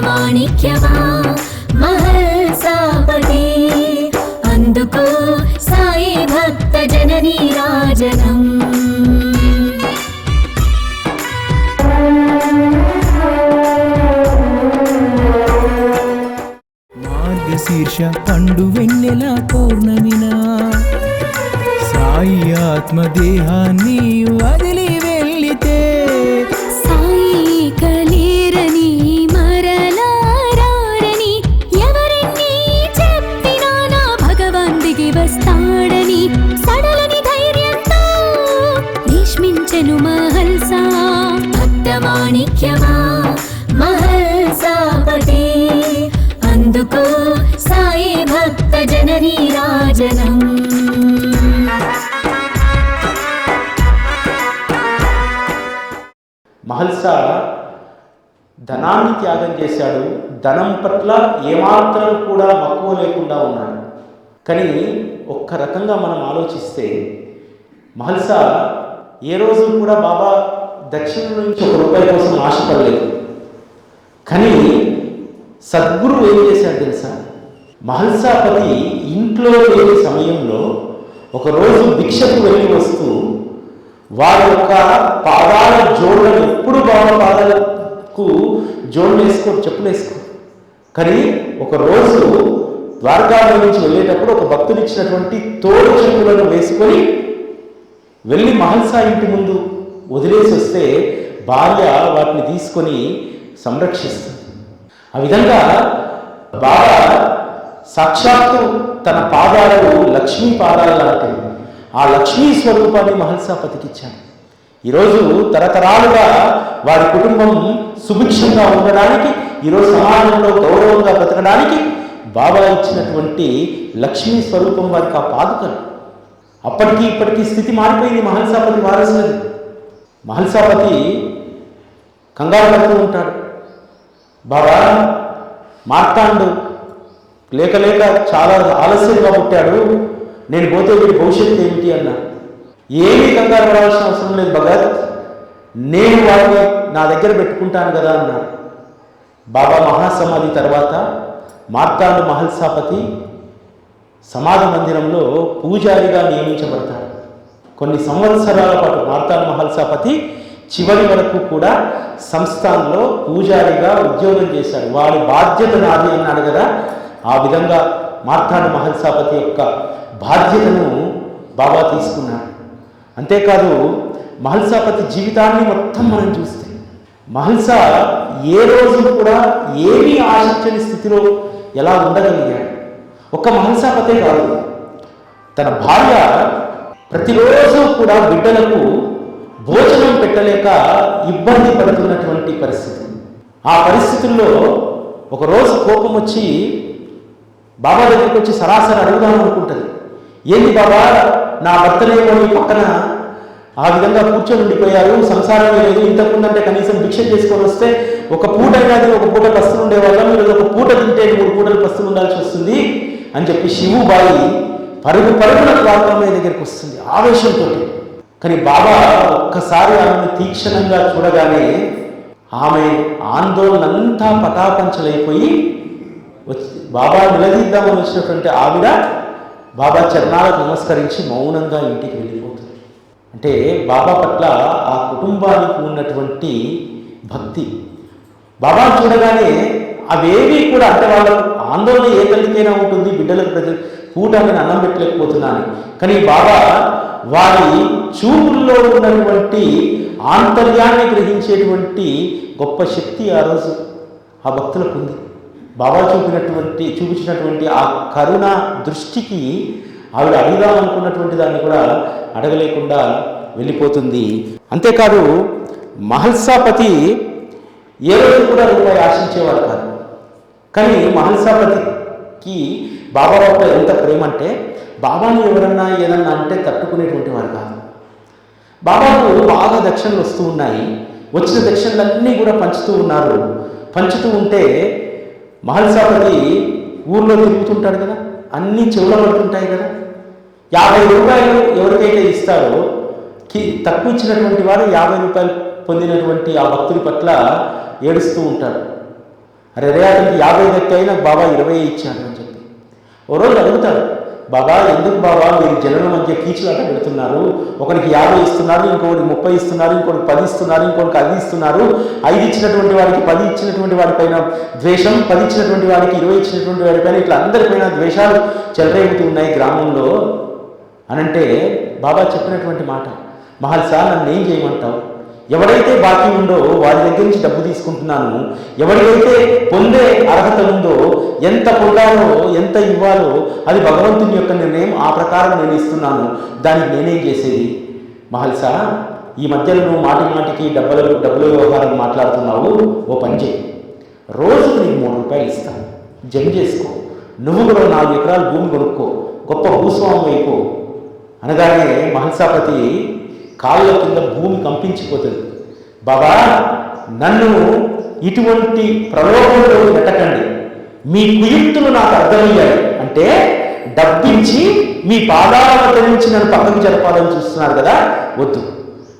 మాణిక్యమా మహల్ మహల్సాపతి అందుకో సాయి భక్త జననీ రాజనం. శీర్ష పండు వెన్నెల పౌర్ణమిన. సాయి ఆత్మదేహాన్ని వదిలివే జననీ మహల్సా ధనాన్ని త్యాగం చేశాడు. ధనం పట్ల ఏమాత్రం కూడా మక్కువ లేకుండా ఉన్నాడు. కానీ ఒక్క రకంగా మనం ఆలోచిస్తే మహల్సా ఏ రోజు కూడా బాబా దక్షిణ నుంచి ఒక రూపాయి కోసం ఆశపడలేదు. కానీ సద్గురు ఏం చేశాడు తెలుసా? మహల్సాపతి ఇంట్లో లేని సమయంలో ఒకరోజు భిక్షకు వెళ్ళి వస్తూ వారి యొక్క పాదాల జోళ్ళను ఎప్పుడు బాబా పాదాలకు జోళ్ళు వేసుకో చెప్పులు కానీ ఒకరోజు ద్వారకాలో నుంచి వెళ్ళేటప్పుడు ఒక భక్తుడు ఇచ్చినటువంటి తోడు చెప్పులను వేసుకొని వెళ్ళి మహల్సా ఇంటి ముందు వదిలేసి వస్తే భార్య వాటిని తీసుకొని సంరక్షిస్తుంది. ఆ విధంగా బాగా సాక్షాత్తు తన పాదాలను లక్ష్మీ పాదాలు లాంటివి ఆ లక్ష్మీ స్వరూపాన్ని మహల్సాపతికి ఇచ్చాడు ఈరోజు తరతరాలుగా వారి కుటుంబం సుభిక్షంగా ఉండడానికి ఈరోజు సమాజంలో గౌరవంగా బ్రతకడానికి బాబా ఇచ్చినటువంటి లక్ష్మీ స్వరూపం వారికి ఆ పాదుకలు. అప్పటికి ఇప్పటికీ స్థితి మారిపోయింది మహల్సాపతి వారసులది. మహల్సాపతి కంగారు పడుతూ ఉంటాడు. బాబా మార్తాండు లేక లేక చాలా ఆలస్యంగా పుట్టాడు. నేను పోతే వీడి భవిష్యత్తు ఏమిటి అన్న. ఏమీ కంగారు పడాల్సిన అవసరం లేదు భగత్. నేను వాడిని నా దగ్గర పెట్టుకుంటాను కదా అన్న. బాబా మహాసమాధి తర్వాత మార్తాండు మహల్సాపతి సమాధి మందిరంలో పూజారిగా నియమించబడతాడు. కొన్ని సంవత్సరాల పాటు మార్తాండు మహల్సాపతి చివరి వరకు కూడా సంస్థానంలో పూజారిగా ఉద్యోగం చేశాడు. వాడి బాధ్యత నాది అన్నాడు కదా. ఆ విధంగా మార్తాండ మహల్సాపతి యొక్క బాధ్యతను బాబా తీసుకున్నాడు. అంతేకాదు మహల్సాపతి జీవితాన్ని మొత్తం మనం చూస్తే మహల్సా ఏ రోజు కూడా ఏమీ ఆశించని స్థితిలో ఎలా ఉండగలిగాడు? ఒక మహల్సాపతే కాదు తన భార్య ప్రతిరోజు కూడా బిడ్డలకు భోజనం పెట్టలేక ఇబ్బంది పడుతున్నటువంటి పరిస్థితి. ఆ పరిస్థితుల్లో ఒకరోజు కోపం వచ్చి బాబా దగ్గరికి వచ్చి సరాసరి అడుగుదాం అనుకుంటుంది. ఏంది బాబా? నా భర్తనేమో నీ పక్కన ఆ విధంగా కూర్చొని ఉండిపోయారు సంసారం లేదు ఇంతకుముందంటే కనీసం భిక్ష చేసుకొని వస్తే ఒక పూట కాదు ఒక పూట పస్తులు ఉండేవాళ్ళం మీరు ఒక పూట తింటే మూడు పూటలు పస్తులు ఉండాల్సి వస్తుంది అని చెప్పి శివుబాయి పరుగు పరుగున ద్వారకామయ్య దగ్గరికి వస్తుంది ఆవేశంతో. కానీ బాబా ఒక్కసారి ఆమెను తీక్షణంగా చూడగానే ఆమె ఆందోళన అంతా పటాపంచలైపోయి బాబా నిలదీద్దామని వచ్చినటువంటి ఆవిడ బాబా చరణాలకు నమస్కరించి మౌనంగా ఇంటికి వెళ్ళిపోతుంది. అంటే బాబా పట్ల ఆ కుటుంబానికి ఉన్నటువంటి భక్తి. బాబా చూడగానే అవేవి కూడా అంటే వాళ్ళ ఆందోళన ఏ తల్లికైనా ఉంటుంది బిడ్డలకు ప్రతి పూట అన్నం పెట్టలేకపోతున్నాను కానీ బాబా వారి చూపుల్లో ఉన్నటువంటి ఆంతర్యాన్ని గ్రహించేటువంటి గొప్ప శక్తి ఆ రోజు ఆ భక్తులకు ఉంది. బాబా చూపినటువంటి చూపించినటువంటి ఆ కరుణ దృష్టికి ఆవిడ అడుగుదాం అనుకున్నటువంటి దాన్ని కూడా అడగలేకుండా వెళ్ళిపోతుంది. అంతేకాదు మహల్సాపతి ఏ రోజు కూడా రూపాయి ఆశించేవారు కాదు. కానీ మహల్సాపతికి బాబా పట్ల ఎంత ప్రేమ అంటే బాబాను ఎవరన్నా ఏదన్నా అంటే తట్టుకునేటువంటి వారు కాదు. బాబాకు బాగా దక్షిణలు వస్తూ ఉన్నాయి. వచ్చిన దక్షిణలన్నీ కూడా పంచుతూ ఉన్నారు. పంచుతూ ఉంటే మహల్సాపతి ఊర్లో తిరుగుతుంటాడు కదా? అన్నీ చెవులో పడుతుంటాయి కదా? యాభై రూపాయలు ఎవరికైతే ఇస్తారో కి తక్కువ ఇచ్చినటువంటి వాడు యాభై రూపాయలు పొందినటువంటి ఆ భక్తుడి పట్ల ఏడుస్తూ ఉంటాడు. అరే రే అతనికి యాభై దక్కాయి నాకు బాబా ఇరవై ఇచ్చాడు అని చెప్పి. ఓ రోజు అడుగుతాడు బాబా ఎందుకు బాబా మీరు జనుల మధ్య కీచులాట పెడుతున్నారు? ఒకరికి యాభై ఇస్తున్నారు ఇంకొకరికి ముప్పై ఇస్తున్నారు ఇంకొకరికి పది ఇస్తున్నారు ఇంకొకరికి అది ఇస్తున్నారు. ఐదు ఇచ్చినటువంటి వాడికి పది ఇచ్చినటువంటి వాడిపైన ద్వేషం పది ఇచ్చినటువంటి వాడికి ఇరవై ఇచ్చినటువంటి వాడిపైన ఇట్లా అందరిపైన ద్వేషాలు చెలరేగుతూ ఉన్నాయి గ్రామంలో. అనంటే బాబా చెప్పినటువంటి మాట మహల్సా నన్ను ఏం చేయమంటావు? ఎవడైతే బాకీ ఉందో వారి దగ్గర నుంచి డబ్బు తీసుకుంటున్నాను ఎవరికైతే పొందే అర్హత ఉందో ఎంత పొందాలో ఎంత ఇవ్వాలో అది భగవంతుని యొక్క నిర్ణయం ఆ ప్రకారం నేను ఇస్తున్నాను. దానికి నేనేం చేసేది? మహల్సా ఈ మధ్యలో నువ్వు మాటి మాటికి డబ్బుల డబ్బుల వ్యవహారం మాట్లాడుతున్నావు ఓ పని చేయి రోజుకు నీకు మూడు రూపాయలు ఇస్తాను. జమ చేసుకో. నువ్వు కూడా నాలుగు ఎకరాలు భూమి కొనుక్కో. గొప్ప భూస్వామి అయిపో అనగానే మహల్సాపతి కాళ్ళ కింద భూమి కంపించిపోతుంది. బాబా నన్ను ఇటువంటి ప్రలోభంలో పెట్టకండి. మీ కుయుక్తులు నాకు అర్థమయ్యాయి అంటే డబ్బించి మీ పాదాల వద్ద నుంచి నన్ను పక్కకు జరపాలని చూస్తున్నారు కదా? వద్దు.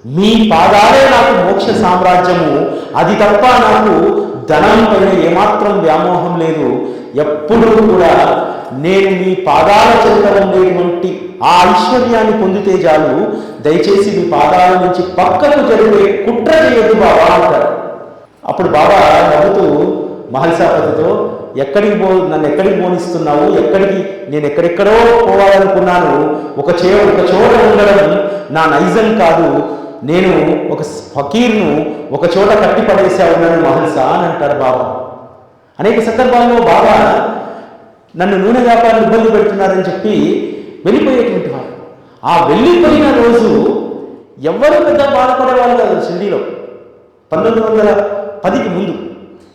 మీ పాదాలే నాకు మోక్ష సామ్రాజ్యము. అది తప్ప నాకు ధనం పైన ఏమాత్రం వ్యామోహం లేదు. ఎప్పుడూ కూడా నేను మీ పాదాల చెంత ఉండేటువంటి ఆ ఐశ్వర్యాన్ని పొందితే చాలు. దయచేసి మీ పాదాల నుంచి పక్కకు జరిగే కుట్ర చేయదు బాబా అంటారు. అప్పుడు బాబా నవ్వుతూ మహల్సాపతితో ఎక్కడికి పో నన్ను ఎక్కడికి పోనిస్తున్నావు? ఎక్కడికి? నేను ఎక్కడెక్కడో పోవాలనుకున్నాను. ఒక చే ఒక చోట ఉండడం నా నైజం కాదు. నేను ఒక ఫకీర్ను ఒక చోట కట్టి పడేసా ఉన్నాను మహల్సా అని అంటాడు బాబా. అనేక సందర్భాల్లో బాబా నన్ను నూనె వ్యాపారం ఇబ్బంది పెడుతున్నారని చెప్పి వెళ్ళిపోయేటువంటి వారు ఆ వెళ్ళిపోయిన రోజు ఎవరు పెద్ద బాధపడేవాళ్ళు కాదు షిండీలో పంతొమ్మిది వందల పదికి ముందు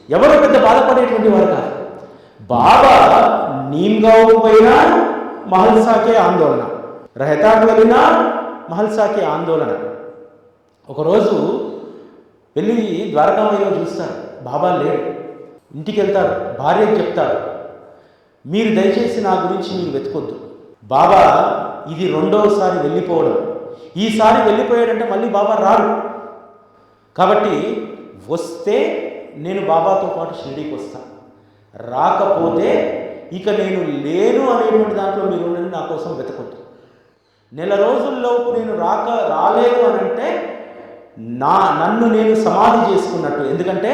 ఎవరు పెద్ద బాధపడేటువంటి వారు కాదు. బాబా నీమ్గావ్ పోయినా మహల్సాకే ఆందోళన. రహతాకు వెళ్ళినా మహల్సాకే ఆందోళన. ఒకరోజు వెళ్ళి ద్వారకామయ్యలో చూస్తారు బాబా లేడు ఇంటికి వెళ్తారు భార్యకి చెప్తారు. మీరు దయచేసి నా గురించి మీరు వెతుకొద్దు. బాబా ఇది రెండవసారి వెళ్ళిపోవడం. ఈసారి వెళ్ళిపోయాడంటే మళ్ళీ బాబా రాడు. కాబట్టి వస్తే నేను బాబాతో పాటు షిరిడీకి వస్తాను రాకపోతే ఇక నేను లేను అనేటువంటి దాంట్లో మీరు ఉండండి నా కోసం వెతకొద్దు. నెల రోజుల్లోపు నేను రాక రాలేదు అని అంటే నా నన్ను నేను సమాధి చేసుకున్నట్టు. ఎందుకంటే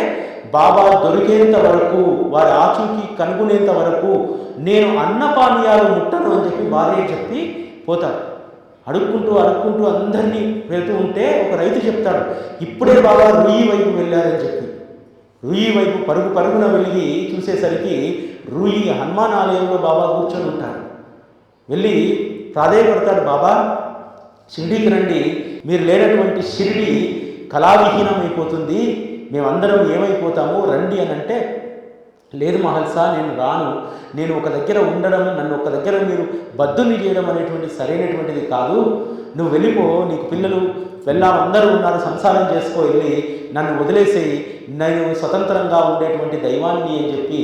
బాబా దొరికేంత వరకు వారి ఆచూకీ కనుగొనేంత వరకు నేను అన్నపానీయాలు ముట్టను అని చెప్పి భార్య చెప్పి పోతారు. అడుక్కుంటూ అడుక్కుంటూ అందరినీ వెళ్తూ ఉంటే ఒక రైతు చెప్తాడు ఇప్పుడే బాబా రుయి వైపు వెళ్ళారని చెప్పి. రుయి వైపు పరుగు పరుగున వెళ్ళి చూసేసరికి రుయి హనుమాన్ ఆలయంలో బాబా కూర్చొని ఉంటాడు వెళ్ళి ప్రాధేయపడతాడు బాబా షిరిడీకి రండి మీరు లేనటువంటి షిరిడి కళావిహీనం అయిపోతుంది మేమందరం ఏమైపోతాము రండి అని అంటే లేదు మహల్సా నేను రాను. నేను ఒక దగ్గర ఉండడం నన్ను ఒక దగ్గర మీరు బద్దుని చేయడం అనేటువంటి సరైనటువంటిది కాదు. నువ్వు వెళ్ళిపో నీకు పిల్లలు వెళ్ళాం అందరూ ఉన్నారు సంసారం చేసుకో వెళ్ళి నన్ను వదిలేసేయి. నేను స్వతంత్రంగా ఉండేటువంటి దైవాన్ని అని చెప్పి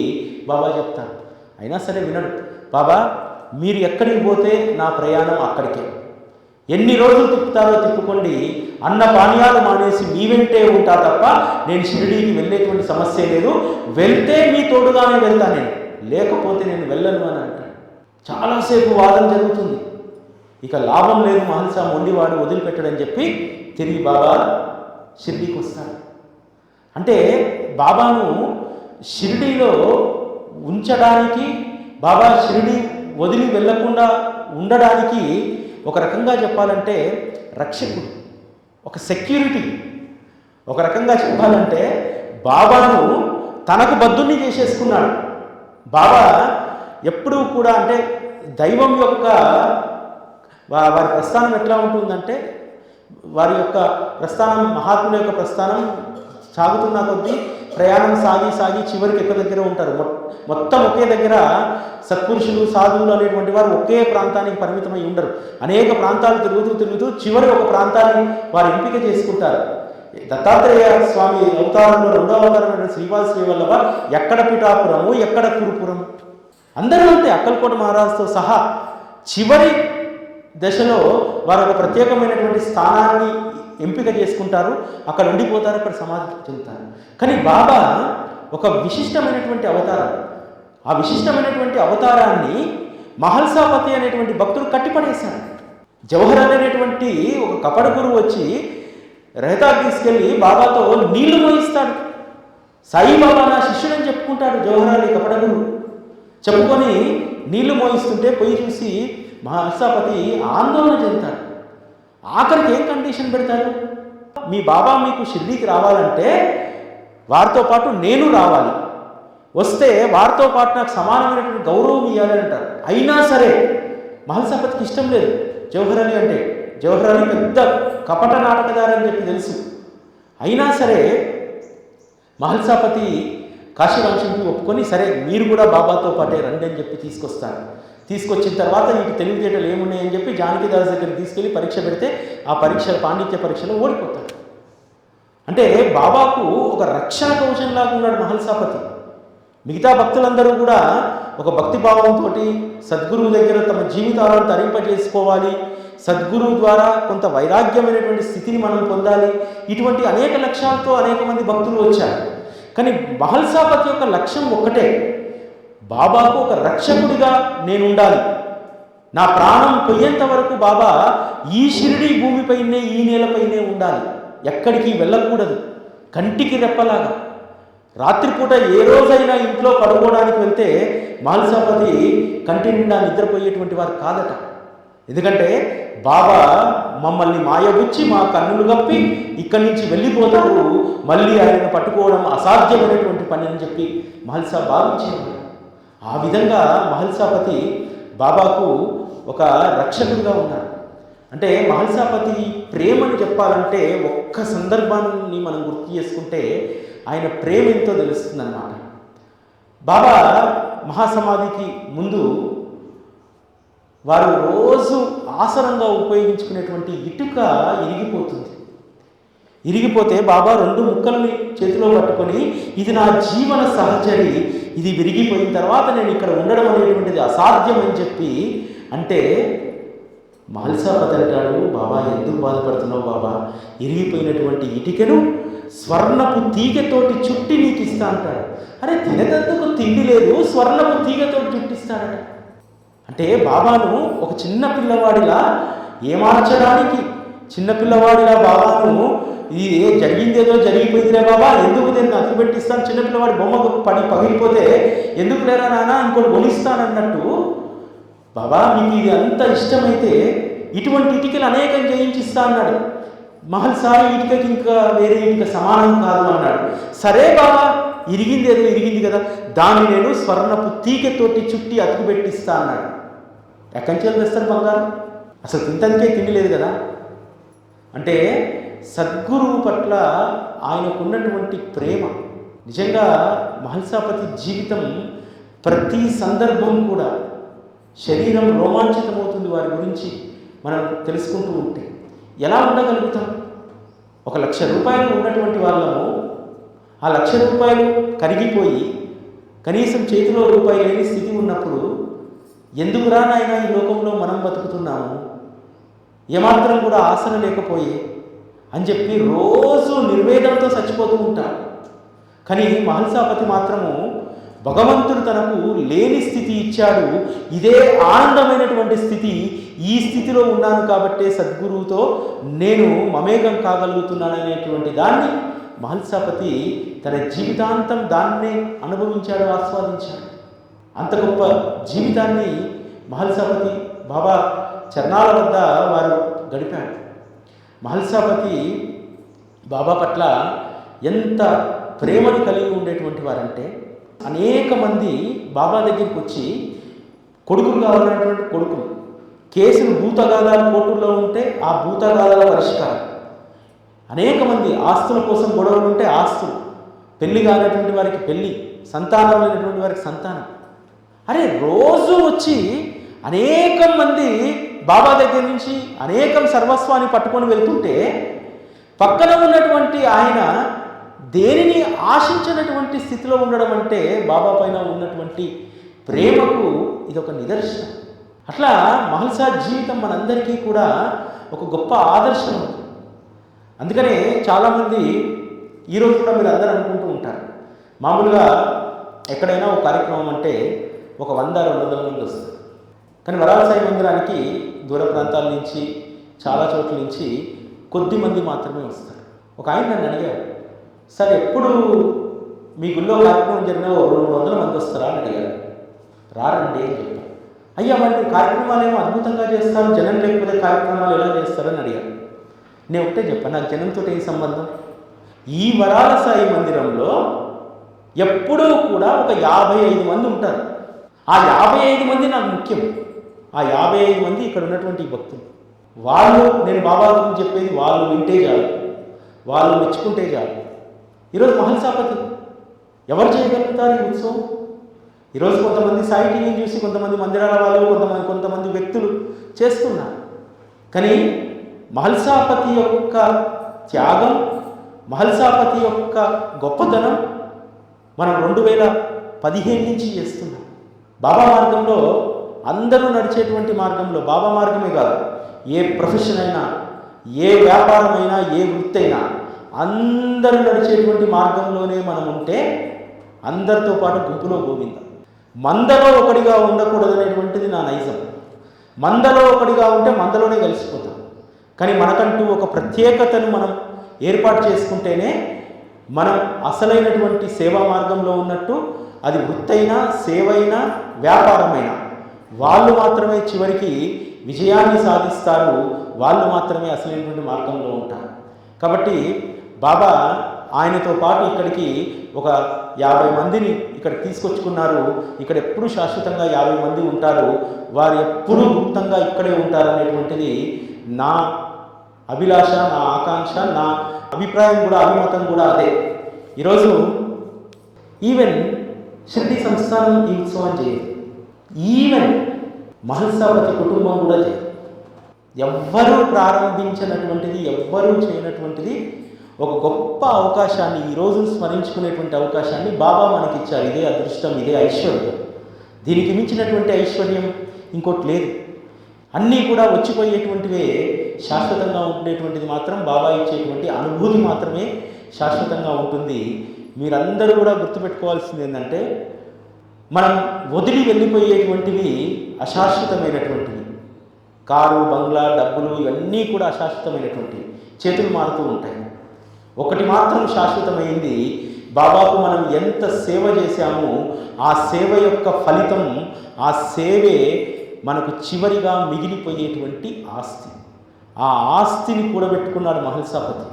బాబా చెప్తాను అయినా సరే వినడు. బాబా మీరు ఎక్కడికి పోతే నా ప్రయాణం అక్కడికే. ఎన్ని రోజులు తిప్పుతారో తిప్పుకోండి. అన్న పానీయాలు మానేసి మీ వెంటే ఉంటా తప్ప నేను షిరిడీకి వెళ్ళేటువంటి సమస్య లేదు. వెళ్తే మీ తోడుగానే వెళ్తా నేను. లేకపోతే నేను వెళ్ళను అని అంటాను చాలాసేపు వాదన జరుగుతుంది. ఇక లాభం లేదు మహల్సా మొండివాడు వదిలిపెట్టడని చెప్పి తిరిగి బాబా షిరిడీకి వస్తాడు. అంటే బాబాను షిరిడీలో ఉంచడానికి బాబా షిరిడి వదిలి వెళ్ళకుండా ఉండడానికి ఒక రకంగా చెప్పాలంటే రక్షకుడు ఒక సెక్యూరిటీ ఒక రకంగా చెప్పాలంటే బాబాను తనకు బద్దుని చేసేసుకున్నాడు. బాబా ఎప్పుడూ కూడా అంటే దైవం యొక్క వారి ప్రస్థానం ఎట్లా ఉంటుందంటే వారి యొక్క ప్రస్థానం మహాత్ముల యొక్క ప్రస్థానం సాగుతున్న కొద్దీ ప్రయాణం సాగి సాగి చివరికి ఎక్కడ దగ్గర ఉంటారు? మొత్తం ఒకే దగ్గర సత్పురుషులు సాధువులు అనేటువంటి వారు ఒకే ప్రాంతానికి పరిమితమై ఉండరు. అనేక ప్రాంతాలు తిరుగుతూ తిరుగుతూ చివరి ఒక ప్రాంతాన్ని వారు ఎంపిక చేసుకుంటారు. దత్తాత్రేయ స్వామి అవతారంలో రెండవ అవతారం శ్రీవాస వల్లవ ఎక్కడ పిఠాపురము ఎక్కడ కురుపురం అందరూ అంతే అక్కలకోట మహారాజుతో సహా చివరి దశలో వారు ఒక ప్రత్యేకమైనటువంటి స్థానాన్ని ఎంపిక చేసుకుంటారు అక్కడ ఉండిపోతారు అక్కడ సమాధి చెందుతారు. కానీ బాబా ఒక విశిష్టమైనటువంటి అవతారం. ఆ విశిష్టమైనటువంటి అవతారాన్ని మహల్సాపతి అనేటువంటి భక్తుడు కట్టిపడేశాడు. జవహర్ అనేటువంటి ఒక కపడ గురువు వచ్చి రహతాకి తీసుకెళ్ళి బాబాతో నీళ్ళు మోయిస్తాడు. సాయిబాబా నా శిష్యుడని చెప్పుకుంటాడు జవహర్ కపడ గురువు. చెప్పుకొని నీళ్ళు మోయిస్తుంటే పోయి చూసి మహర్షాపతి ఆందోళన చెందుతాడు. ఆఖరికి ఏం కండిషన్ పెడతారు? మీ బాబా మీకు షిర్డీకి రావాలంటే వారితో పాటు నేను రావాలి. వస్తే వారితో పాటు నాకు సమానమైనటువంటి గౌరవం ఇవ్వాలని అంటారు. అయినా సరే మహల్సాపతికి ఇష్టం లేదు. జవహర్ అలీ అంటే జవహర్ అలీ పెద్ద కపట నాటకదారు అని చెప్పి తెలుసు. అయినా సరే మహల్సాపతి కాశీవంశంకి ఒప్పుకొని సరే మీరు కూడా బాబాతో పాటే రండి అని చెప్పి తీసుకొస్తారు. తీసుకొచ్చిన తర్వాత నీకు తెలివితేటలు ఏమున్నాయని చెప్పి జానకిదాస్ దగ్గరికి తీసుకెళ్ళి పరీక్ష పెడితే ఆ పరీక్ష పాండిత్య పరీక్షలో ఓడిపోతాడు. అంటే బాబాకు ఒక రక్షణ కవచంలాగా ఉన్నాడు మహల్సాపతి. మిగతా భక్తులందరూ కూడా ఒక భక్తి భావంతో సద్గురువు దగ్గర తమ జీవితాలను తరింపజేసుకోవాలి. సద్గురువు ద్వారా కొంత వైరాగ్యమైనటువంటి స్థితిని మనం పొందాలి. ఇటువంటి అనేక లక్ష్యాలతో అనేక మంది భక్తులు వచ్చారు. కానీ మహల్సాపతి యొక్క లక్ష్యం ఒక్కటే. బాబాకు ఒక రక్షకుడిగా నేను ఉండాలి నా ప్రాణం పోయేంత వరకు బాబా ఈ షిరిడి భూమిపైనే ఈ నేలపైనే ఉండాలి. ఎక్కడికి వెళ్ళకూడదు. కంటికి రెప్పలాగా. రాత్రిపూట ఏ రోజైనా ఇంట్లో పడుకోవడానికి వెళ్తే మాల్సాపతి కంటి నిండా నిద్రపోయేటువంటి వారు కాదట. ఎందుకంటే బాబా మమ్మల్ని మాయబుచ్చి మా కన్నులు కప్పి ఇక్కడి నుంచి వెళ్ళిపోతారు. మళ్ళీ ఆయనను పట్టుకోవడం అసాధ్యమైనటువంటి పని అని చెప్పి మహల్సా భావించేవారు ఆ విధంగా మహల్సాపతి బాబాకు ఒక రక్షకుడిగా ఉన్నారు. అంటే మహల్సాపతి ప్రేమను చెప్పాలంటే ఒక్క సందర్భాన్ని మనం గుర్తు చేసుకుంటే ఆయన ప్రేమ ఎంతో తెలుస్తుందన్నమాట. బాబా మహాసమాధికి ముందు వారు రోజు ఆసనంగా ఉపయోగించుకునేటువంటి ఇటుక ఇరిగిపోతుంది. ఇరిగిపోతే బాబా రెండు ముక్కల్ని చేతిలో పట్టుకొని ఇది నా జీవన సహచరి ఇది విరిగిపోయిన తర్వాత నేను ఇక్కడ ఉండడం అనేటువంటిది అసాధ్యం అని చెప్పి అంటే మాల్సాపతి అంటాడు బాబా ఎందుకు బాధపడుతున్నావు బాబా? ఇరిగిపోయినటువంటి ఇటుకను స్వర్ణపు తీగతోటి చుట్టి నీకు ఇస్తా అంటాడు. అరే తినదందుకు తిండి లేదు స్వర్ణపు తీగతోటి చుట్టిస్తాడట అంటే బాబాను ఒక చిన్న పిల్లవాడిలా ఏమార్చడానికి చిన్నపిల్లవాడిలా బాబాను ఇది ఏ జరిగిందేదో జరిగిపోయిందిరే బాబా ఎందుకు నేను అతి పెట్టిస్తాను? చిన్న పిల్లవాడి బొమ్మ పడి పగిలిపోతే ఎందుకు లేరా నానా ఇంకోటి కొనిస్తానన్నట్టు బాబా మీకు ఇది అంత ఇష్టమైతే ఇటువంటి ఇటుకలు అనేకం చేయించిస్తా అన్నాడు. మహల్ సాయి ఇటుకకి ఇంకా వేరే ఇటుక సమానం కాదు అన్నాడు. సరే బాబా ఇరిగింది ఏదో ఇరిగింది కదా దాన్ని నేను స్వర్ణపు తీగతోటి చుట్టి అతుకు పెట్టిస్తా అన్నాడు. ఎక్కడి నుంచి తెస్తాను బంగారం? అసలు తింటానికే తిండి లేదు కదా? అంటే సద్గురువు పట్ల ఆయనకున్నటువంటి ప్రేమ. నిజంగా మహల్సాపతి జీవితం ప్రతి సందర్భం కూడా శరీరం రోమాంచితమవుతుంది వారి గురించి మనం తెలుసుకుంటూ ఉంటే. ఎలా ఉండగలుగుతాం? ఒక లక్ష రూపాయలు ఉన్నటువంటి వాళ్ళము ఆ లక్ష రూపాయలు కరిగిపోయి కనీసం చేతిలో రూపాయి లేని స్థితి ఉన్నప్పుడు ఎందుకురా నాయన ఈ లోకంలో మనం బతుకుతున్నాము? ఏమాత్రం కూడా ఆసన లేకపోయి అని చెప్పి రోజు నిర్వేదంతో చచ్చిపోతూ ఉంటారు. కానీ మహల్సాపతి మాత్రము భగవంతుడు తనకు లేని స్థితి ఇచ్చాడు. ఇదే ఆనందమైనటువంటి స్థితి ఈ స్థితిలో ఉన్నాను కాబట్టే సద్గురువుతో నేను మమేకం కాగలుగుతున్నాననేటువంటి దాన్ని మహల్సాపతి తన జీవితాంతం దాన్నే అనుభవించాడు ఆస్వాదించాడు. అంత గొప్ప జీవితాన్ని మహల్సాపతి బాబా చరణాల వద్ద వారు గడిపాడు మహల్సాపతి బాబా పట్ల ఎంత ప్రేమను కలిగి ఉండేటువంటి వారంటే అనేక మంది బాబా దగ్గరికి వచ్చి కొడుకులు కావాలన్నటువంటి కొడుకులు. కేసులు భూతగాదాల కోర్టుల్లో ఉంటే ఆ భూతగాదాల పరిష్కారం. అనేక మంది ఆస్తుల కోసం గొడవలు ఉంటే ఆస్తులు పెళ్ళి కానటువంటి వారికి పెళ్ళి సంతానం లేనటువంటి వారికి సంతానం. అరే రోజు వచ్చి అనేక మంది బాబా దగ్గర నుంచి అనేకం సర్వస్వాన్ని పట్టుకొని వెళ్తుంటే పక్కన ఉన్నటువంటి ఆయన దేనిని ఆశించినటువంటి స్థితిలో ఉండడం అంటే బాబా పైన ఉన్నటువంటి ప్రేమకు ఇది ఒక నిదర్శనం. అట్లా మహల్సా జీవితం మనందరికీ కూడా ఒక గొప్ప ఆదర్శం అందుకనే చాలామంది ఈరోజు కూడా మీరు అందరూ అనుకుంటూ ఉంటారు. మామూలుగా ఎక్కడైనా ఒక కార్యక్రమం అంటే ఒక వంద రెండు వందల మంది వస్తారు. కానీ వరాల సాయి మందిరానికి దూర ప్రాంతాల నుంచి చాలా చోట్ల నుంచి కొద్ది మంది మాత్రమే వస్తారు. ఒక ఆయన నన్ను అడిగారు సార్ ఎప్పుడు మీ గుళ్ళో కార్యక్రమం జరిగిన రెండు వందల మంది వస్తారా? అని అడిగారు. రారండి అని చెప్పాను అయ్యా మరి కార్యక్రమాలు ఏమో అద్భుతంగా చేస్తారు జనం లేకపోతే కార్యక్రమాలు ఎలా చేస్తారని అడిగారు. నేను ఒకటే చెప్పాను నాకు జనంతో ఏం సంబంధం? ఈ వరాల సాయి మందిరంలో ఎప్పుడూ కూడా ఒక యాభై ఐదు మంది ఉంటారు. ఆ యాభై ఐదు మంది నాకు ముఖ్యం. ఆ యాభై ఐదు మంది ఇక్కడ ఉన్నటువంటి భక్తులు. వాళ్ళు నేను బాబా గురించి చెప్పేది వాళ్ళు వింటే చాలు. వాళ్ళు మెచ్చుకుంటే చాలు. ఈరోజు మహల్సాపతి ఎవరు చేయగలుగుతారు ఈ ఉత్సవం? ఈరోజు కొంతమంది సాయి టీవీని చూసి కొంతమంది మందిరాల వాళ్ళు కొంతమంది కొంతమంది వ్యక్తులు చేస్తున్నారు. కానీ మహల్సాపతి యొక్క త్యాగం మహల్సాపతి యొక్క గొప్పతనం మనం రెండు వేల పదిహేను నుంచి చేస్తున్నాం. బాబా మార్గంలో అందరూ నడిచేటువంటి మార్గంలో బాబా మార్గమే కాదు. ఏ ప్రొఫెషన్ అయినా ఏ వ్యాపారమైనా ఏ వృత్తి అయినా అందరూ నడిచేటువంటి మార్గంలోనే మనం ఉంటే అందరితో పాటు గుంపులో గోవింద. మందలో ఒకడిగా ఉండకూడదనేటువంటిది నా నైజం. మందలో ఒకడిగా ఉంటే మందలోనే కలిసిపోతాం. కానీ మనకంటూ ఒక ప్రత్యేకతను మనం ఏర్పాటు చేసుకుంటేనే మనం అసలైనటువంటి సేవా మార్గంలో ఉన్నట్టు అది వృత్తైనా సేవైనా వ్యాపారమైనా వాళ్ళు మాత్రమే చివరికి విజయాన్ని సాధిస్తారు. వాళ్ళు మాత్రమే అసలైనటువంటి మార్గంలో ఉంటారు. కాబట్టి బాబా ఆయనతో పాటు ఇక్కడికి ఒక యాభై మందిని ఇక్కడ తీసుకొచ్చుకున్నారు. ఇక్కడ ఎప్పుడు శాశ్వతంగా యాభై మంది ఉంటారు? వారు ఎప్పుడూ గుప్తంగా ఇక్కడే ఉంటారు అనేటువంటిది నా అభిలాష నా ఆకాంక్ష నా అభిప్రాయం కూడా అభిమతం కూడా అదే. ఈరోజు ఈవెన్ షిర్డీ సంస్థానం ఈ ఉత్సవం చేయదు. ఈవెన్ మహల్సాపతి కుటుంబం కూడా చేయదు ఎవ్వరూ ప్రారంభించినటువంటిది ఎవ్వరూ చేయనటువంటిది ఒక గొప్ప అవకాశాన్ని ఈరోజు స్మరించుకునేటువంటి అవకాశాన్ని బాబా మనకి ఇచ్చారు. ఇదే అదృష్టం ఇదే ఐశ్వర్యం. దీనికి మించినటువంటి ఐశ్వర్యం ఇంకోటి లేదు. అన్నీ కూడా వచ్చిపోయేటువంటివే శాశ్వతంగా ఉండేటువంటిది మాత్రం బాబా ఇచ్చేటువంటి అనుభూతి మాత్రమే శాశ్వతంగా ఉంటుంది. మీరందరూ కూడా గుర్తుపెట్టుకోవాల్సింది ఏంటంటే మనం వదిలి వెళ్ళిపోయేటువంటివి అశాశ్వతమైనటువంటివి. కారు బంగ్లా డబ్బులు ఇవన్నీ కూడా అశాశ్వతమైనటువంటివి చేతులు మారుతూ ఉంటాయి. ఒకటి మాత్రం శాశ్వతమైంది బాబాకు మనం ఎంత సేవ చేశామో ఆ సేవ యొక్క ఫలితం ఆ సేవే మనకు చివరిగా మిగిలిపోయేటువంటి ఆస్తి. ఆ ఆస్తిని కూడబెట్టుకున్నాడు మహల్సాపతి.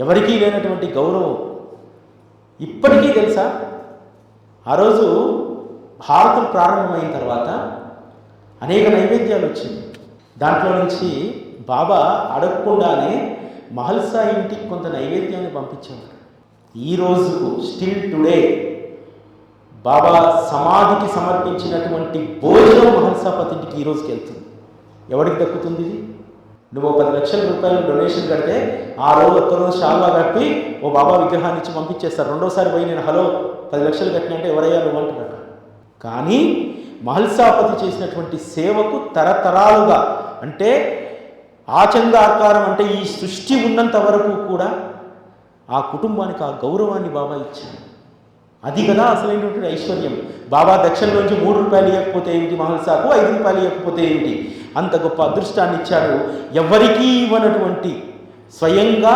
ఎవరికీ లేనటువంటి గౌరవం. ఇప్పటికీ తెలుసా? ఆ రోజు భారతం ప్రారంభమైన తర్వాత అనేక నైవేద్యాలు వచ్చింది. దాంట్లో నుంచి బాబా అడగకుండానే మహల్సా ఇంటికి కొంత నైవేద్యాన్ని పంపించాడు. ఈ రోజుకు స్టిల్ టుడే బాబా సమాధికి సమర్పించినటువంటి భోజనం మహల్సాపతింటికి ఈరోజుకి ఈ వెళ్తుంది. ఎవరికి దక్కుతుంది నువ్వు పది లక్షల రూపాయలు డొనేషన్ కడితే ఆ రోజు ఒక్కరోజు షాల్వా కప్పి ఓ బాబా విగ్రహాన్ని ఇచ్చి పంపించేస్తారు. రెండోసారి పోయి నేను హలో పది లక్షలు కట్టినంటే ఎవరయ్యా నువ్వు అంటున్నాడు. కానీ మహల్సాపతి చేసినటువంటి సేవకు తరతరాలుగా అంటే ఆచందాకారం అంటే ఈ సృష్టి ఉన్నంత వరకు కూడా ఆ కుటుంబానికి ఆ గౌరవాన్ని బాబా ఇచ్చాడు అది కదా అసలైనటువంటి ఐశ్వర్యం. బాబా దక్షిణలోంచి మూడు రూపాయలు ఇవ్వకపోతే ఏమిటి మహల్సాకు? ఐదు రూపాయలు ఇవ్వకపోతే ఏమిటి? అంత గొప్ప అదృష్టాన్ని ఇచ్చాడు. ఎవరికీ ఇవ్వనటువంటి స్వయంగా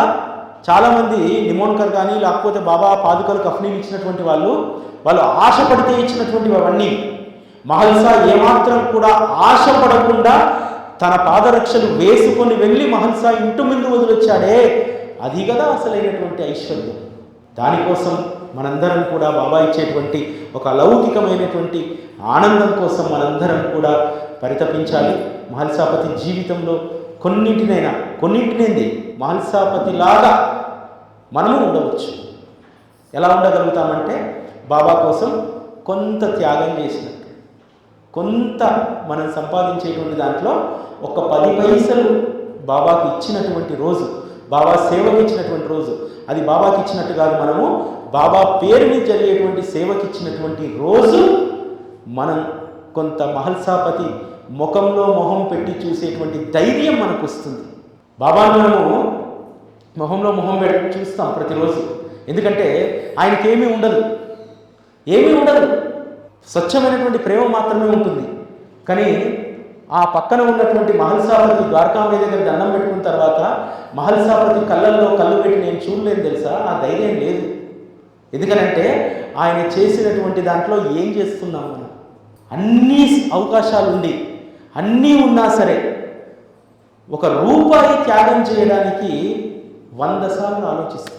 చాలామంది నిమోన్కర్ కానీ లేకపోతే బాబా పాదుకలు కఫ్నీలు ఇచ్చినటువంటి వాళ్ళు వాళ్ళు ఆశపడితే ఇచ్చినటువంటి అవన్నీ మహల్సా ఏమాత్రం కూడా ఆశపడకుండా తన పాదరక్షలు వేసుకొని వెళ్ళి మహల్సా ఇంటి ముందు వదిలొచ్చాడే. అది కదా అసలైనటువంటి ఐశ్వర్యం. దానికోసం మనందరం కూడా బాబా ఇచ్చేటువంటి ఒక అలౌకికమైనటువంటి ఆనందం కోసం మనందరం కూడా పరితపించాలి. మహల్సాపతి జీవితంలో కొన్నింటినైనా కొన్నింటినింది మహల్సాపతి లాగా మనము ఉండవచ్చు. ఎలా ఉండగలుగుతామంటే బాబా కోసం కొంత త్యాగం చేసినట్టు. కొంత మనం సంపాదించేటువంటి దాంట్లో ఒక పది పైసలు బాబాకి ఇచ్చినటువంటి రోజు బాబా సేవకి ఇచ్చినటువంటి రోజు అది బాబాకి ఇచ్చినట్టు కాదు మనము బాబా పేరు మీద జరిగేటువంటి సేవకి ఇచ్చినటువంటి రోజు మనం కొంత మహల్సాపతి ముఖంలో మొహం పెట్టి చూసేటువంటి ధైర్యం మనకు వస్తుంది బాబాను మనము మొహంలో మొహం పెట్టి చూస్తాం ప్రతిరోజు. ఎందుకంటే ఆయనకి ఏమీ ఉండదు. ఏమీ ఉండదు. స్వచ్ఛమైనటువంటి ప్రేమ మాత్రమే ఉంటుంది. కానీ ఆ పక్కన ఉన్నటువంటి మహల్సాపతి ద్వారకాంబే దగ్గర దండం పెట్టుకున్న తర్వాత మహల్సాపతి కళ్ళల్లో కళ్ళు పెట్టి నేను చూడలేను తెలుసా? ఆ ధైర్యం లేదు. ఎందుకనంటే ఆయన చేసినటువంటి దాంట్లో ఏం చేస్తున్నాం మనం? అన్ని అవకాశాలు ఉండి అన్నీ ఉన్నా సరే ఒక రూపాయి త్యాగం చేయడానికి వంద సార్లు ఆలోచిస్తాం.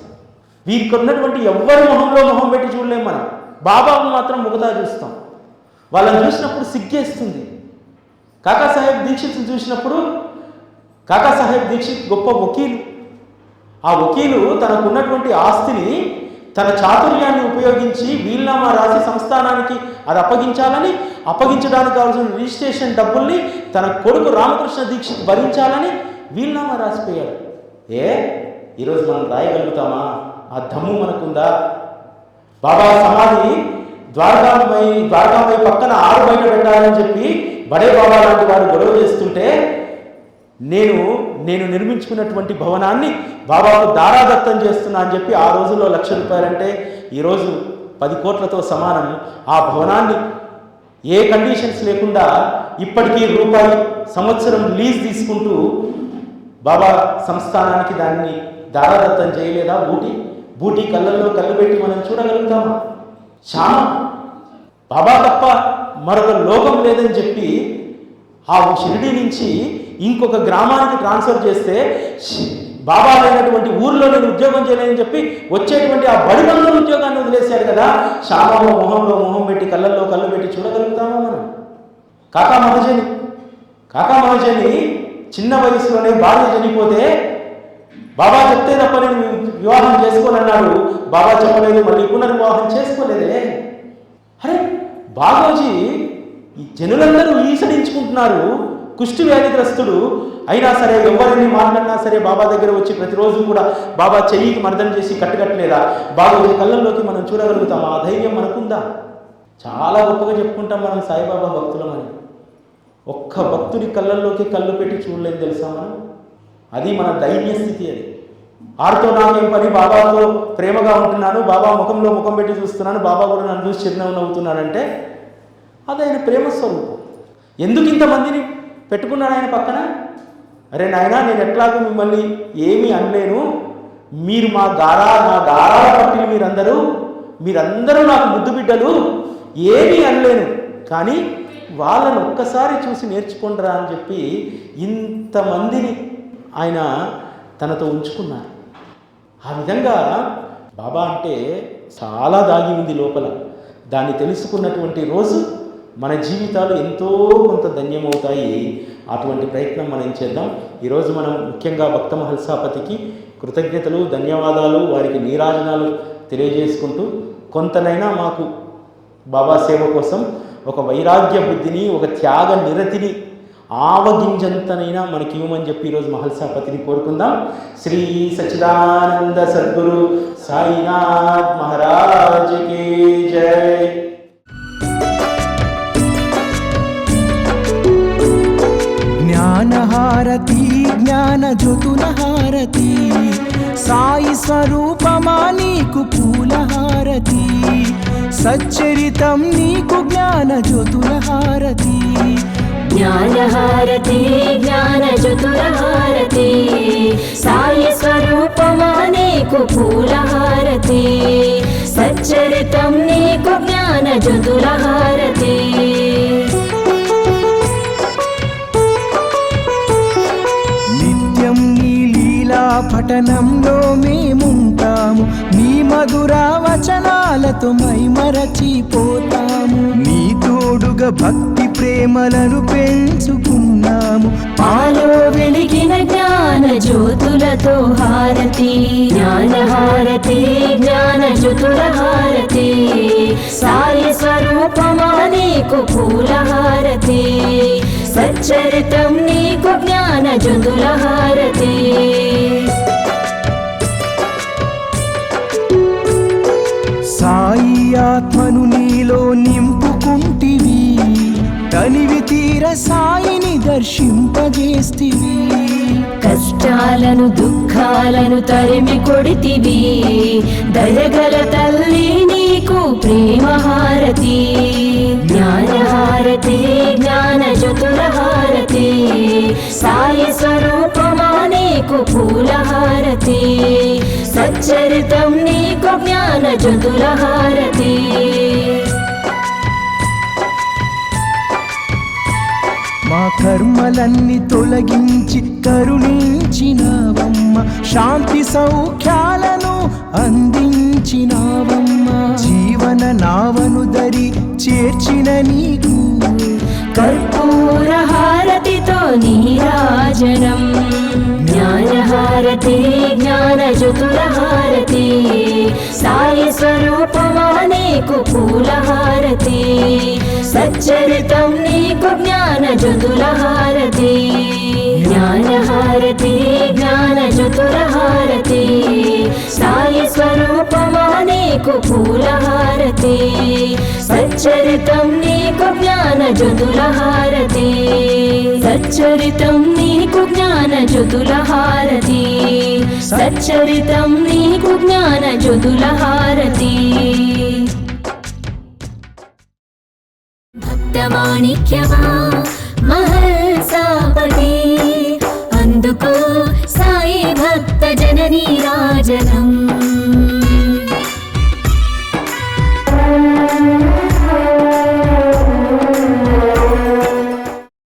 వీరికి ఉన్నటువంటి ఎవ్వరి మొహంలో మొహం పెట్టి చూడలేము మనం. బాబాకు మాత్రం ముగతా చూస్తాం. వాళ్ళని చూసినప్పుడు సిగ్గేస్తుంది. కాకాసాహెబ్ దీక్షిత్ చూసినప్పుడు కాకాసాహెబ్ దీక్షిత్ గొప్ప వకీలు. ఆ వకీలు తనకున్నటువంటి ఆస్తిని తన చాతుర్యాన్ని ఉపయోగించి వీల్నామా రాసి సంస్థానానికి అది అప్పగించాలని అప్పగించడానికి కావాల్సిన రిజిస్ట్రేషన్ డబ్బుల్ని తన కొడుకు రామకృష్ణ దీక్షిత్ భరించాలని వీల్నామా రాసిపోయాడు ఏ? ఈరోజు మనం రాయగలుగుతామా? ఆ దమ్ము మనకుందా? బాబా సమాధి ద్వారకామై ద్వారకామై పక్కన ఆరు బయట పెట్టాలని చెప్పి బడే బాబా లాంటి వారు గొడవ చేస్తుంటే నేను నేను నిర్మించుకున్నటువంటి భవనాన్ని బాబాకు దారాదత్తం చేస్తున్నా అని చెప్పి ఆ రోజుల్లో లక్ష రూపాయలంటే ఈరోజు పది కోట్లతో సమానం. ఆ భవనాన్ని ఏ కండిషన్స్ లేకుండా ఇప్పటికీ రూపాయి సంవత్సరం లీజ్ తీసుకుంటూ బాబా సంస్థానానికి దాన్ని దారాదత్తం చేయలేదా? బూటి బూటి కళ్ళల్లో కళ్ళు పెట్టి మనం చూడగలుగుతామా? చాలా బాబా తప్ప మరొక లోకం లేదని చెప్పి ఆ షిరిడి నుంచి ఇంకొక గ్రామానికి ట్రాన్స్ఫర్ చేస్తే షి- బాబా లేనటువంటి ఊర్లో నేను ఉద్యోగం చేయలేదని చెప్పి వచ్చేటువంటి ఆ బడి బడిబంధు ఉద్యోగాన్ని వదిలేశాడు కదా. శామలో మొహంలో మొహం పెట్టి కళ్ళల్లో కళ్ళు పెట్టి చూడగలుగుతామా మనం? కాకా మహజని కాకా మహజని చిన్న వయసులోనే భార్య చనిపోతే బాబా చెప్తే తప్ప నేను వివాహం చేసుకోనన్నాడు. బాబా చెప్పలేదు మళ్ళీ పునర్వివాహం చేసుకోలేదే. అరే బాగోజీ ఈ జనులందరూ ఈసడించుకుంటున్నారు. కుష్టి వ్యాధిగ్రస్తుడు అయినా సరే ఎవరిని మాట్లాడినా సరే బాబా దగ్గర వచ్చి ప్రతిరోజు కూడా బాబా చెయ్యికి మర్దం చేసి కట్టుకట్టలేదా? బాగోజీ కళ్ళల్లోకి మనం చూడగలుగుతాం ఆ ధైర్యం మనకుందా? చాలా గొప్పగా చెప్పుకుంటాం మనం సాయిబాబా భక్తులమని ఒక్క భక్తుడి కళ్ళల్లోకి కళ్ళు పెట్టి చూడలేదు తెలుసా మనం? అది మన దైన్య స్థితి అది. ఆడితో నాకేం పని? బాబాతో ప్రేమగా ఉంటున్నాను. బాబా ముఖంలో ముఖం పెట్టి చూస్తున్నాను. బాబా కూడా నన్ను చూసి చిరునవ్వు నవ్వుతున్నాడంటే అది ఆయన ప్రేమ స్వరూపం. ఎందుకు ఇంతమందిని పెట్టుకున్నాడు ఆయన పక్కన? అరే నాయనా నేను ఎట్లాగో మిమ్మల్ని ఏమీ అనలేను. మీరు మా గారా నా గారాల పట్టిన మీరందరూ. మీరందరూ నాకు ముద్దు బిడ్డలు ఏమీ అనలేను. కానీ వాళ్ళని ఒక్కసారి చూసి నేర్చుకుంటారా అని చెప్పి ఇంతమందిని ఆయన తనతో ఉంచుకున్నారు. ఆ విధంగా బాబా అంటే చాలా దాగి ఉంది లోపల. దాన్ని తెలుసుకున్నటువంటి రోజు మన జీవితాలు ఎంతో కొంత ధన్యమవుతాయి. అటువంటి ప్రయత్నం మనం చేద్దాం. ఈరోజు మనం ముఖ్యంగా భక్త మహల్సాపతికి కృతజ్ఞతలు ధన్యవాదాలు వారికి నీరాజనాలు తెలియజేసుకుంటూ కొంతనైనా మాకు బాబా సేవ కోసం ఒక వైరాగ్య బుద్ధిని ఒక త్యాగ నిరతిని ఆవగింజంతనైనా మనకి ఇవ్వమని చెప్పి ఈరోజు మహల్సాపతిని కోరుకుందాం. శ్రీ సచిదానంద సద్గురు సాయినాథ్ మహారాజ్కి జై. జ్ఞానహారతి జ్ఞాన జ్యోతుల హారతి సాయి స్వరూపమా నీకు పూల హారతి సచ్చరితం నీకు జ్ఞాన జ్యోతుల హారతి. జ్ఞానహారతి జ్ఞాన జ్యోతుల హారతి సాయి స్వరూపమా నీకు పూల హారతి సచ్చరితం నీకు జ్ఞాన జ్యోతుల హారతి. పఠనంలో మేముంటాము. నీ మధుర వచనాలతో మైమరచిపోతాము. నీ తోడుగా భక్తి ప్రేమలను పెంచుకున్నాము. మాలో వెలిగిన జ్ఞాన జ్యోతులతో హారతి. జ్ఞానహారతి జ్ఞానచతురహారతి సాయి స్వరూపమా నీకు పూలహారతి. సచ్చరితం నీకు జ్ఞానజుతులహారతి సాయి ఆత్మను నీలో నింపుకుంటివి తనివి తీర సాయిని దర్శింపజేస్తివి. కష్ట కష్టాలను దుఃఖాలను తరిమి కొడితివి దయగల తల్లి నీకు ప్రేమహారతి జ్ఞానహారతి జ్ఞాన చతురహారతి సాయి స్వరూపమా నీకు పూలహారతి సచ్చరితం మా కర్మలన్నీ తొలగించి కరుణించినావమ్మ. శాంతి సౌఖ్యాలను అందించినావమ్మ. జీవన నావను దరి చేర్చిన నీకు. కర్పూర హారతితో నీరాజనం. జ్ఞానహారతి జ్ఞాన హారతి సాయి స్వరూపమా నీకు పూలహారతి. సచ్చరిత జ్ఞాన హారతి సాయి స్వరూపమా నీకు పూలహారతి సచ్చరితం నీకు జ్ఞాన హారతి సచ్చరితం నీకు జ్ఞాన హారతి राजनम्